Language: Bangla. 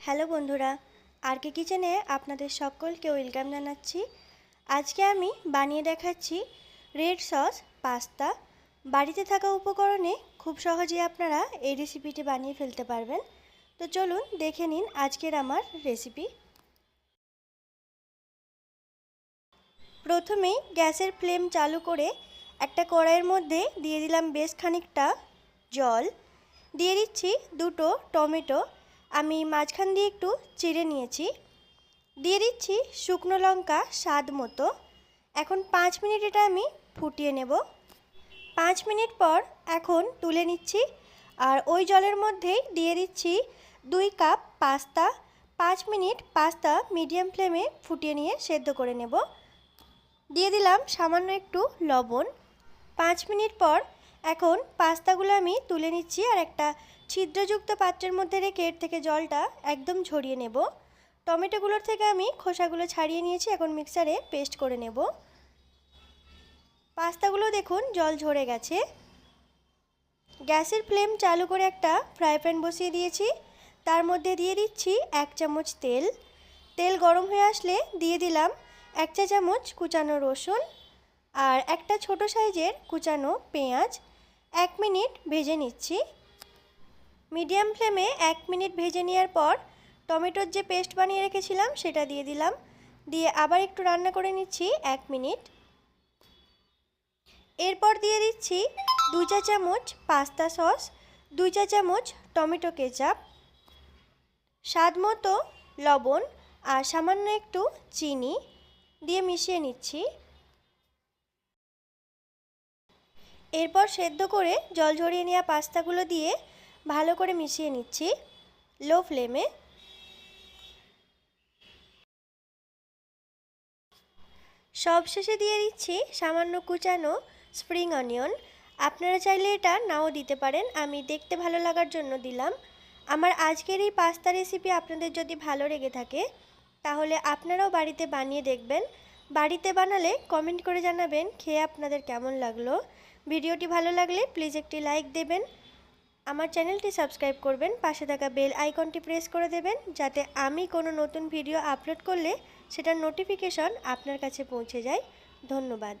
হ্যালো বন্ধুরা আর কে কিচেনে আপনাদের সকলকে ওয়েলকাম জানাচ্ছি। আজকে আমি বানিয়ে দেখাচ্ছি রেড সস, পাস্তা। বাড়িতে থাকা উপকরণে খুব সহজেই আপনারা এই রেসিপিটি বানিয়ে ফেলতে পারবেন। তো চলুন দেখে নিন আজকের আমার রেসিপি। প্রথমেই গ্যাসের ফ্লেম চালু করে একটা কড়াইয়ের মধ্যে দিয়ে দিলাম বেশ খানিকটা জল। দিয়ে দিচ্ছি দুটো টমেটো আমি মাঝখান দিয়ে একটু চিড়ে নিয়েছি। দিয়ে দিচ্ছি শুকনো লঙ্কা স্বাদ মতো। এখন পাঁচ মিনিট এটা আমি ফুটিয়ে নেব। পাঁচ মিনিট পর এখন তুলে নিচ্ছি আর ওই জলের মধ্যেই দিয়ে দিচ্ছি দুই কাপ পাস্তা। পাঁচ মিনিট পাস্তা মিডিয়াম ফ্লেমে ফুটিয়ে নিয়ে সেদ্ধ করে নেব। দিয়ে দিলাম সামান্য একটু লবণ। পাঁচ মিনিট পর এখন পাস্তাগুলো আমি তুলে নিচ্ছি আর একটা ছিদ্রযুক্ত পাত্রের মধ্যে রেখে এর থেকে জলটা একদম ঝরিয়ে নেব। টমেটোগুলোর থেকে আমি খোসাগুলো ছাড়িয়ে নিয়েছি, এখন মিক্সারে পেস্ট করে নেব। পাস্তাগুলো দেখুন জল ঝরে গেছে। গ্যাসের ফ্লেম চালু করে একটা ফ্রাই প্যান বসিয়ে দিয়েছি। তার মধ্যে দিয়ে দিচ্ছি এক চামচ তেল। তেল গরম হয়ে আসলে দিয়ে দিলাম এক চা চামচ কুচানো রসুন আর একটা ছোট সাইজের কুচানো পেঁয়াজ। এক মিনিট ভেজে নিচ্ছি। মিডিয়াম ফ্লেমে এক মিনিট ভেজে নেওয়ার পর টমেটোর যে পেস্ট বানিয়ে রেখেছিলাম সেটা দিয়ে দিলাম। দিয়ে আবার একটু রান্না করে নিচ্ছি এক মিনিট। এরপর দিয়ে দিচ্ছি দু চা চামচ পাস্তা সস দুই চা চামচ টমেটো কেচাপ, স্বাদ মতো লবণ আর সামান্য একটু চিনি দিয়ে মিশিয়ে নিচ্ছি। এরপর সেদ্ধ করে জল ঝরিয়ে নেওয়া পাস্তাগুলো দিয়ে ভালো করে মিশিয়ে নিচ্ছি লো ফ্লেমে। সবশেষে দিয়ে দিচ্ছি সামান্য কুচানো স্প্রিং অনিয়ন। আপনারা চাইলে এটা নাও দিতে পারেন। আমি দেখতে ভালো লাগার জন্য দিলাম। আমার আজকের এই পাস্তা রেসিপি আপনাদের যদি ভালো লেগে থাকে, তাহলে আপনারাও বাড়িতে বানিয়ে দেখবেন। বাড়িতে বানালে কমেন্ট করে জানাবেন, খেয়ে আপনাদের কেমন লাগল। ভিডিওটি ভালো লাগলে প্লিজ একটি লাইক দেবেন। আমার চ্যানেলটি সাবস্ক্রাইব করবেন, পাশে থাকা বেল আইকনটি প্রেস করে দেবেন, যাতে আমি কোনো নতুন ভিডিও আপলোড করলে সেটার নোটিফিকেশন আপনার কাছে পৌঁছে যায়। ধন্যবাদ।